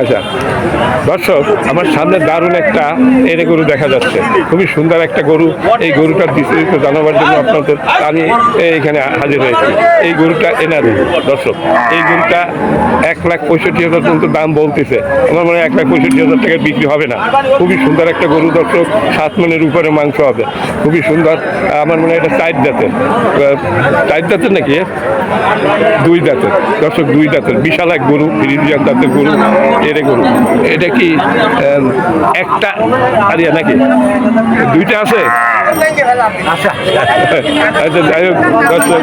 আচ্ছা। দর্শক, আমার সামনে দারুণ একটা এনে গরু দেখা যাচ্ছে। খুবই সুন্দর একটা গরু। এই গরুটার বিস্তারিত জানাবার জন্য আপনাদের আমি এইখানে হাজির হয়েছি। এই গরুটা এনার, দর্শক। এই গরুটা এক লাখ পঁয়ষট্টি হাজার পর্যন্ত দাম বলতেছে। আমার মনে হয় এক লাখ পঁয়ষট্টি হাজার টাকায় বিক্রি হবে না। খুবই সুন্দর একটা গরু, দর্শক। সাত মনের উপরে মাংস হবে। খুবই সুন্দর। আমার মনে হয় এটা চার জাতের। চার জাতের নাকি দুই দাঁতের দর্শক, দুই দাঁতের বিশাল এক গরু ফ্রিজিয়ান দাঁতের গরু এরে গরু। এটা কি একটা আরিয়া নাকি? দুইটা আছে? আচ্ছা। যাই হোক দর্শক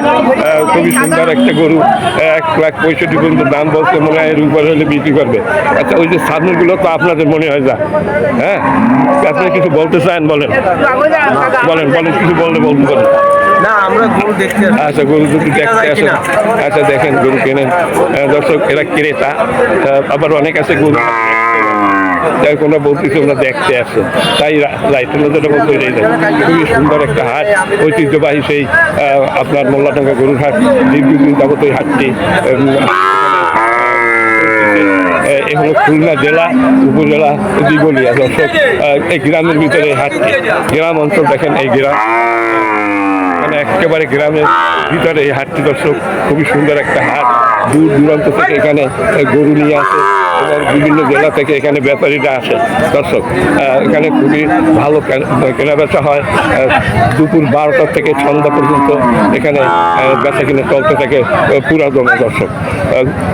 খুবই সুন্দর একটা গরু এক লাখ পঁয়ষট্টি পর্যন্ত দাম বলতে মনে হয় এর উপরে হলে বিক্রি করবে। আচ্ছা ওই যে সামনেগুলো তো আপনাদের মনে হয় যা হ্যাঁ? আপনারা কিছু বলতে চান বলেন। বলেন বলেন কিছু বললে বলতে পারেন। না আমরা গরু দেখতে আচ্ছা গরু যদি দেখতে আসেন। আচ্ছা দেখেন গরু কেনেন। দর্শক এরা ক্রেতা। আবার অনেক আছে গরু। যাই কোনো বলতেছি ওরা দেখতে আসে। তাই রাইট যেটা বলতে এটাই দেখ। খুবই সুন্দর একটা হাট। ঐতিহ্যবাহী সেই আপনার মোল্লাডাঙ্গা গরুর হাট। দীর্ঘদিন যাবত এই হাটটি এ হলো খুলনা জেলা উপজেলা দিগলিয়া দর্শক এই গ্রামের ভিতরে এই হাটটি। গ্রাম অঞ্চল দেখেন এই গ্রাম। মানে একেবারে গ্রামের ভিতরে এই হাটটি দর্শক খুবই সুন্দর একটা হাট। দূর দূরান্ত থেকে এখানে গরু নিয়ে আসে এবং বিভিন্ন জেলা থেকে এখানে ব্যাপারীরা আসে। দর্শক এখানে খুবই ভালো কেন- কেনাবেচা হয়। দুপুর বারোটা থেকে সন্ধ্যা পর্যন্ত এখানে বেচা কিনে চলতে থাকে পুরা দমে দর্শক।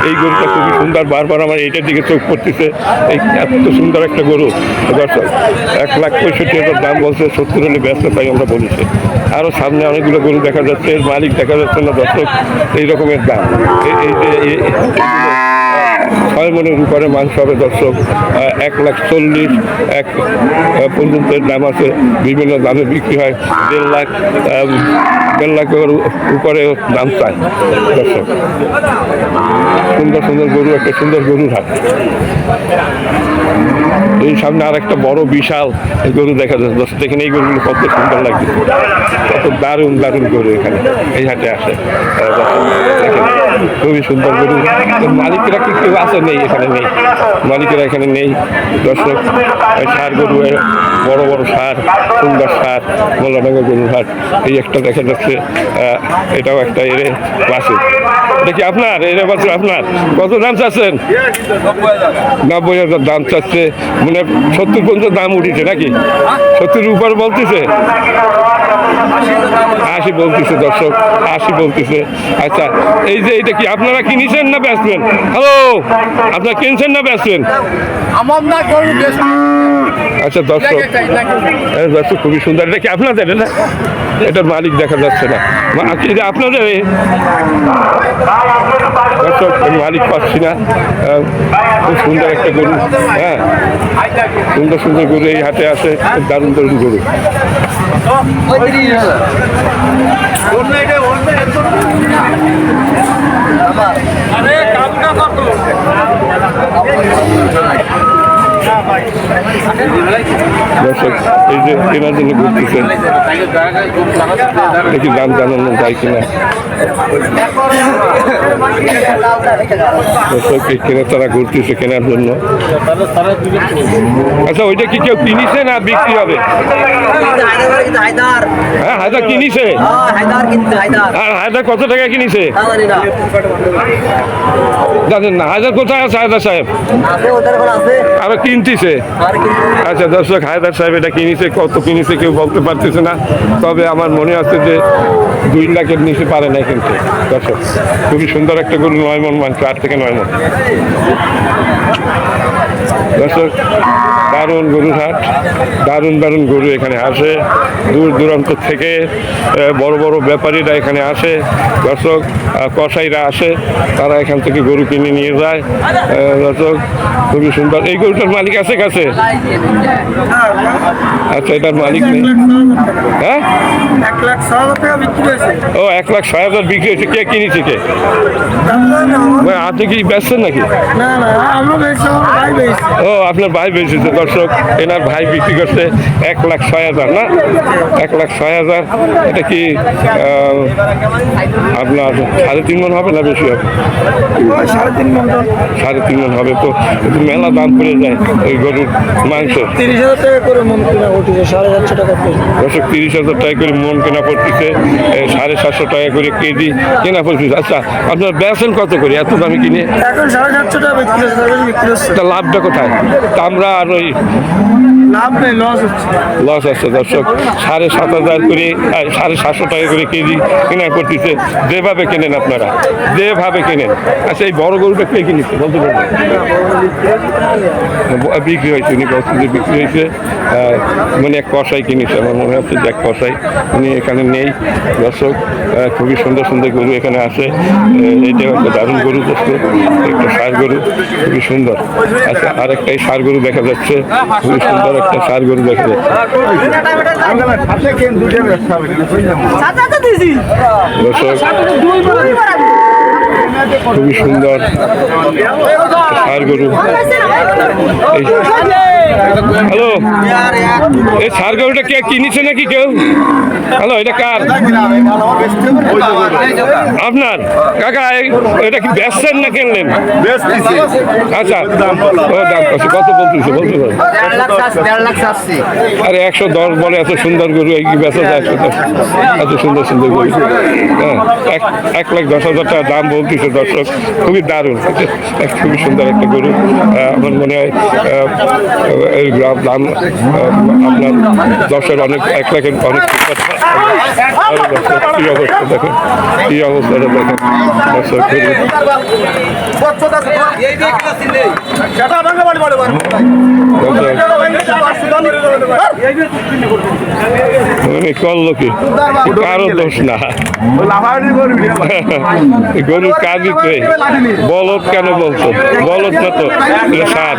এই গরুটা খুবই সুন্দর। বারবার আমার এইটার দিকে চোখ পড়তেছে। এই এত সুন্দর একটা গরু। দর্শক, এক লাখ পঁয়ষট্টি হাজার দাম বলছে, সত্তর হলে ব্যস্ত তাই আমরা বলেছি আরও সামনে অনেকগুলো গরু দেখা যাচ্ছে, এর মালিক দেখা যাচ্ছে না দর্শক, এই রকমের দাম। এই- ছয় মনের উপরে মাংস হবে দর্শক এক লাখ চল্লিশ, এক পর্যন্ত দাম আছে, বিভিন্ন দামে বিক্রি হয়, দেড় লাখ দেড় লাখের উপরে দাম চায় দর্শক। সুন্দর সুন্দর গরু, একটা সুন্দর গরুর হাট এই সামনে আর একটা বড় বিশাল গরু দেখা যাচ্ছে। দেখেন এই গরুগুলো কত সুন্দর লাগছে। কত দারুণ দারুণ গরু এখানে। এই হাটে আসে। খুবই সুন্দর গরু। মালিকেরা কি কেউ আছে? নেই, এখানে নেই। মালিকেরা এখানে নেই। দর্শক সার গরু বড় বড় সার, সুন্দর সার, মোল্লাডাঙ্গা গরুর হাট। এই একটা দেখা যাচ্ছে। এটাও একটা এরে বাসে এটা কি আপনার? এরে বাসে আপনার? কত দাম চাচ্ছেন? নব্বই হাজার দাম চাচ্ছে। মানে সত্তর পর্যন্ত দাম উঠেছে নাকি? সত্তর উপর বলতেছে? আশি বলতেছে দর্শক আশি বলতেছে। আচ্ছা এই যে এটা কি আপনারা কিনেছেন না বেচবেন? হ্যালো আপনারা কিনছেন না বেচবেন? আমার না গরু বেশ আচ্ছা দর্শক দর্শক খুবই সুন্দর। এটা কি আপনাদের না? এটার মালিক দেখা যাচ্ছে না। আপনাদের? মালিক পাচ্ছি না। খুব সুন্দর একটা গরু। হ্যাঁ সুন্দর সুন্দর গরু এই হাতে আছে। দারুণ দারুণ গরু। আরে দর্শক এই যে কেনার জন্য ঘুরতেছেন দেখি দাম জানানো যায় কিনা। দর্শক এই কেনাতারা ঘুরতেছে কেনার জন্য। আচ্ছা ওইটা কি কেউ কিনিছে না বিক্রি হবে? হায়দার হায়দার হ্যাঁ হায়দা কিনিছে। হায়দার আর হায়দা কত টাকা কিনিছে? জানেন না হায়দার কোথায় আছে হায়দার সাহেব? আরও কিনতেছে? আচ্ছা দর্শক, হায়দার সাহেব এটা কিনেছে, কত কিনেছে কেউ বলতে পারতেছে না। তবে আমার মনে আছে যে দুই লাখের নিচে পারে না কিন্তু। দর্শক, খুবই সুন্দর একটা গরু, নয় মন মানছে আট থেকে নয় মন। দর্শক দারুণ গরুর হাট দারুণ দারুণ গরু এখানে আসে। দূর দূরান্ত থেকে বড় বড় ব্যাপারীরা এখানে আসে। দর্শক কসাইরা আসে তারা এখান থেকে গরু কিনে নিয়ে যায়। দর্শক খুবই সুন্দর। এই গরুটার মালিক আছে কাছে? আচ্ছা এটার মালিক নেই। হ্যাঁ? ও এক লাখ ছয় হাজার বিক্রি হয়েছে। কে কিনেছে কে? মানে আপনি কি ব্যস্ত নাকি? না ও আপনার ভাই বেঁচেছে দর্শক। এনার ভাই বিক্রি করছে এক লাখ ছয় হাজার না? এক লাখ ছয় হাজার। এটা কি আপনার সাড়ে তিন মন হবে না বেশি হবে? সাড়ে তিন ঘণ্টা সাড়ে তিন মন হবে। তো মেলা দাম পড়ে যায় ওই গরুর মাংস তিরিশ হাজার টাকা করে মন কিনা উঠেছে সাড়ে চারশো টাকা দর্শক তিরিশ হাজার টাকা করে মন কেনা পড়তেছে সাড়ে সাতশো টাকা করে কেজি কেনা পড়তেছে আচ্ছা আপনার বেসন কত করে? এত দামে কিনে? এখন সাড়ে সাতশো টাকা বিক্রি হচ্ছে লাভটা কোথায়? তা আমরা আর ওই লস আছে দর্শক, সাড়ে সাত হাজার করে সাড়ে সাতশো টাকা করে কেজি কেনা করতেছে। যেভাবে কেনেন আপনারা, যেভাবে কেনেন। আচ্ছা এই বড় গরুটা কে কিনেছে? বলতে পারবেন? বিক্রি হয়েছে, উনি বলছেন যে বিক্রি হয়েছে। মানে এক কষাই কিনেছে, আমার মনে হচ্ছে যে এক কষাই উনি এখানে নেই। দর্শক খুবই সুন্দর সুন্দর গরু এখানে আছে। এটা একটা দারুণ গরু দোস্ত একটা সার গরু, খুবই সুন্দর। আচ্ছা আর একটা এই সার গরু দেখা যাচ্ছে, খুবই সুন্দর সার গরু দেখা। যাচ্ছে খুবই সুন্দর সার গরু। হ্যালো, এই সার গরুটা কে কিনেছে নাকি কেউ? হ্যালো, এটা কার? আপনার? কাকা এটা কি বেচছেন না কিনলেন? আচ্ছা দাম কত? বলতেছে, বলতে পারো। আরে, একশো দশ বলে এত সুন্দর গরু, এই কি বেচা যায়? একশো দশ এত সুন্দর সুন্দর গরু। হ্যাঁ এক লাখ দশ হাজার টাকা দাম বলতেছে দর্শক। খুবই দারুণ। খুবই সুন্দর একটা গরু। আমার মনে হয় গ্রাম দাম আপনার দশের অনেক, এক লাখের অনেক কী অবস্থা দেখেন, কি অবস্থাটা দেখেন, দর্শক করল কি? না। গরু কাঁদিতে বলদ কেন বলছো? বলদ না তো সার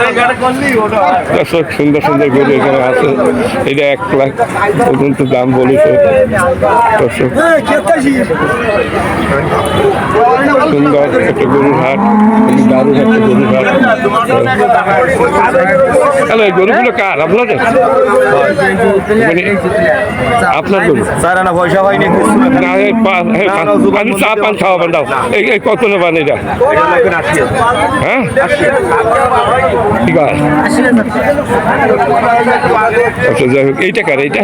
দর্শক, সুন্দর সুন্দর গরু আছে। এটা এক লাখ পর্যন্ত দাম বলেছে। দর্শক সুন্দর একটা গরুর হাট দারুণ একটা গরুর হাট হ্যালো এই গরুগুলো কার? আপনাদের? মানে আপনার গরু? স্যার না পয়সা হয়নি না এই পা- এই পা- আমি চা পান খাওয়াবেন দাও। এই কত নেবেন এটা? হ্যাঁ? ঠিক আছে আচ্ছা যাই হোক এইটা কার এইটা?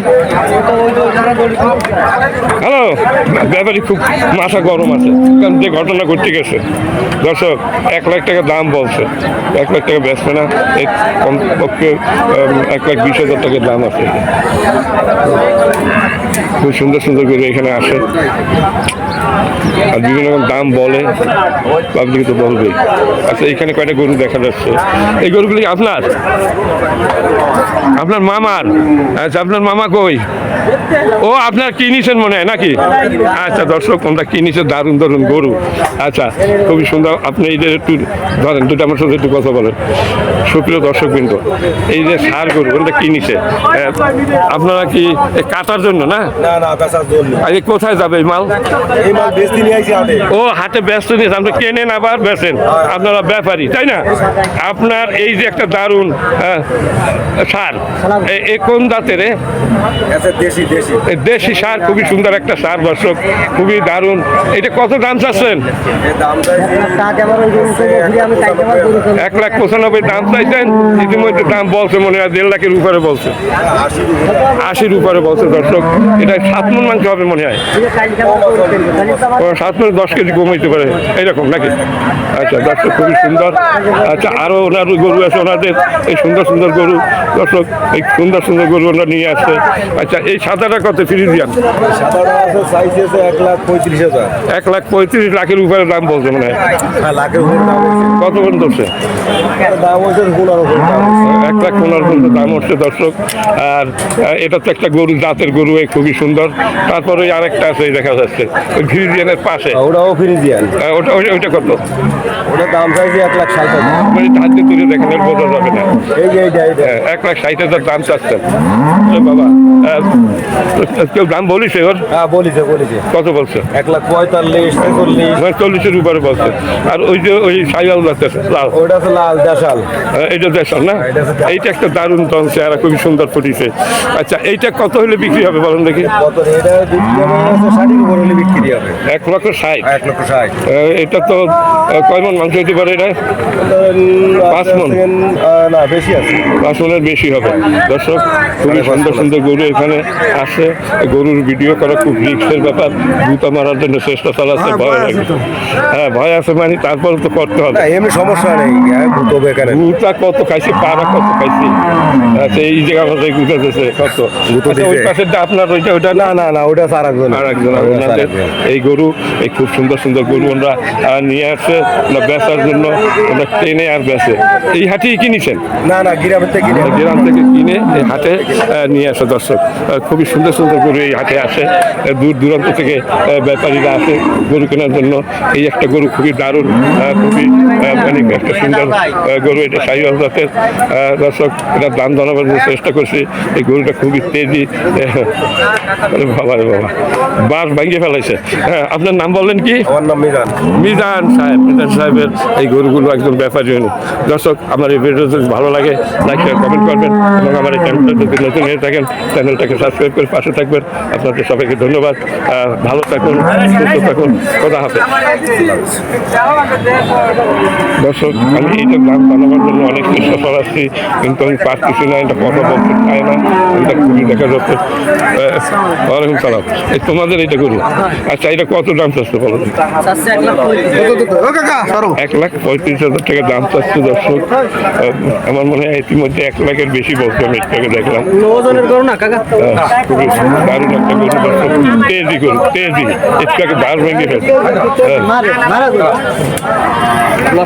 হ্যালো ব্যাপারই খুব মাথা গরম আছে। কারণ যে ঘটনা ঘটতে আছে। দর্শক, এক লাখ টাকা দাম বলছে। এক লাখ টাকা বেচবে না কমপক্ষে এক লাখ বিশ হাজার টাকার দাম আছে। খুব সুন্দর সুন্দর করে এখানে আসে। আর বিভিন্ন রকম দাম বলে পাবলিক তো বলবেই আচ্ছা এখানে কয়টা গরু দেখা যাচ্ছে? এই গরুগুলি আপনার? আপনার মামার? আচ্ছা আপনার মামা কই? ও, আপনার কিনেছেন মনে হয় নাকি? আচ্ছা দর্শক, আমরা কিনেছে দারুণ দারুণ গরু। আচ্ছা খুবই সুন্দর। আপনি এই যে একটু ধরেন দুটো আমার সাথে একটু কথা বলেন। সুপ্রিয় দর্শক এই যে সার গরু ওটা কিনেছে আহ, আপনারা কি কাটার জন্য না? আর কোথায় যাবে এই মাল? ও হাতে ব্যস্ত নিয়ে আপনি কেনেন আবার বেচেন? আপনারা ব্যাপারী তাই না? আপনার এই যে একটা দারুণ হ্যাঁ, সার এ- কোন জাতের দেশি সার খুবই সুন্দর একটা সার দর্শক খুবই দারুণ। এটা কত দাম চাচ্ছেন? এক লাখ পঁচানব্বই দাম চাইছেন ইতিমধ্যে দাম বলছে মনে হয় দেড় লাখের উপরে বলছে। আশির উপরে বলছে দর্শক এটা সাত মন মাংস হবে মনে হয়। সাত মনে দশ কেজি কমাইতে পারে এইরকম নাকি? আচ্ছা দর্শক খুবই সুন্দর। আচ্ছা আরও ওনার গরু আছে ওনাদের এই সুন্দর সুন্দর গরু। দর্শক এই সুন্দর সুন্দর গরু ওনারা নিয়ে আসছে। আচ্ছা এই সাদাটা কত? সাইজ আছে এক লাখ পঁয়ত্রিশ হাজার। এক লাখ পঁয়ত্রিশ লাখের উপরে দাম বলছে মনে হয়? হ্যাঁ উপর দাম কত পর্যন্ত কোটি দাম হয়েছে। এক লাখ পনেরো পর্যন্ত দাম হচ্ছে দর্শক। আর এটা তো একটা গরু জাতের গরু খুবই সুন্দর। তারপরে আরেকটা আছে দেখা যাচ্ছে। ওই ফ্রিজিয়ানের পাশে। ওটাও ফ্রিজিয়ান। ওটা ওইটা- কত? ওটার দাম চাইছি এক লাখ ষাট হাজার। মানে তুলে দেখেন বোঝা যাবে না। এই যে হ্যাঁ, এক লাখ ষাট হাজার দাম চাচ্ছেন। বাবা কেউ দাম বলিস ওর? হ্যাঁ বলিছে বলিছে। কত বলছে? এক লাখ পঁয়তাল্লিশ মানে চল্লিশের উপরে বলছে। আর ওই যে ওই সাইয়াল লাল। আছে লাল দেশাল। এটা দেশ না? দেশাল। এইটা একটা দারুণ দম চেহারা খুবই সুন্দর ফুটিছে। আচ্ছা এইটা কত হলে বিক্রি হবে বলেন দেখি? এক লক্ষ ষাট। এক লক্ষ ষাট। এটা তো কয় মন মাংস হতে পারে এটা? পাঁচ মণ। না বেশি আছে। পাঁচ মনের বেশি হবে। দর্শক খুবই সুন্দর সুন্দর গরু এখানে আসে। গরুর ভিডিও করা খুব রিক্সের ব্যাপার। জুতা মারার জন্য চেষ্টা চালাচ্ছে হ্যাঁ, ভয় লাগে। হ্যাঁ ভয় আছে মানে তারপর তো করতে হবে। এমনি সমস্যা নেই হ্যাঁ তবে এখানে। গুতা কত খাইছি পাড়া কত খাইছি? এই জায়গা দিয়েছে কত? আচ্ছা, ওই। আপনার ওইটা ওইটা না? না না ওটা আর একজন। আর একজন। আপনাদের এই গরু এই খুব সুন্দর সুন্দর গরু আমরা নিয়ে আসছে বেচার জন্য ট্রেনে আর বেচে। এই হাটেই কিনেছেন? না না গ্রামের থেকে গ্রাম থেকে কিনে এই হাটে নিয়ে আসে দর্শক। খুবই সুন্দর সুন্দর গরু এই হাটে আসে। দূর দূরান্ত থেকে ব্যাপারীরা আসে গরু কেনার জন্য। এই একটা গরু খুবই দারুণ খুবই মানে একটা সুন্দর গরু এটা সাইওয়াল জাতের দর্শক এটা দাম জানাবার জন্য চেষ্টা করছি এই গরুটা খুবই তেজি বাবা রে বাবা বাস ভাঙিয়ে ফেলাইছে। হ্যাঁ আপনার নাম বললেন কি? আমার নাম মিজান। মিজান সাহেব মিজান সাহেবের এই গরুগুলো একদম ব্যাপারী হন দর্শক আমার এই ভিডিও যদি ভালো লাগে লাইক কমেন্ট করবেন এবং আমার এই চ্যানেলটা যদি নতুন হয়ে থাকেন চ্যানেলটাকে সাবস্ক্রাইব করে পাশে থাকবেন। আপনাদের সবাইকে ধন্যবাদ ভালো থাকুন সুস্থ থাকুন কথা হবে দর্শক আমি এইটা দাম জানাবার জন্য অনেক চেষ্টা চালাচ্ছি কিন্তু আমি পারতেছি না এটা কথা বলতে চাই না এটা খুবই দেখা যাচ্ছে। ওয়ালাইকুম সালাম এই তোমাদের এটা গরু আচ্ছা এটা কত দাম চাচ্ছে বলো এক লাখ পঁয়ত্রিশ হাজার টাকা দাম চাচ্ছে দর্শক। আমার মনে হয় ইতিমধ্যে এক লাখের বেশি বলছে আমি একটু দেখলাম। খুবই দারুণ একটা গরু দর্শক। তেজি গরু তেজি। একটু বার ভেঙে ফেলছে আপনার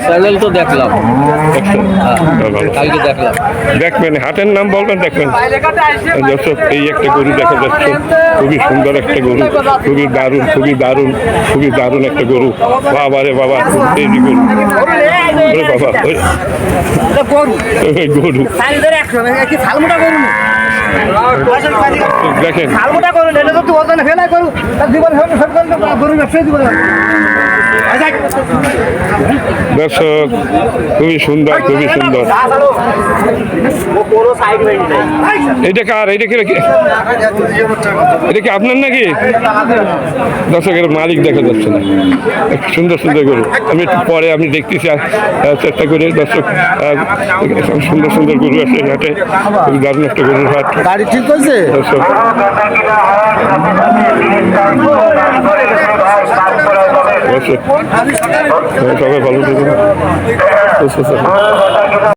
চ্যানেল তো দেখলাম? হ্যাঁ। কালকে দেখলাম দেখবেন হাটের নাম বলবেন দেখবেন দর্শক এই একটা গরু দেখা যাচ্ছে খুবই সুন্দর একটা গরু খুবই দারুণ খুবই দারুণ খুবই দারুণ একটা গরু বাবা রে বাবা খুব গরু। গরু। দেখেন। দর্শক খুবই সুন্দর খুবই সুন্দর। এটা কার? এটা কি এটা কি আপনার নাকি? দর্শক এর মালিক দেখা যাচ্ছে না। সুন্দর সুন্দর গরু। আমি একটু পরে আমি দেখতেছি চেষ্টা করে দর্শক সুন্দর সুন্দর গরু আছে ঘাটে হাটে দারুণ একটা গরুর হাট। গাড়ি ঠিক আছে দর্শক সবাই ভালো থাকুন।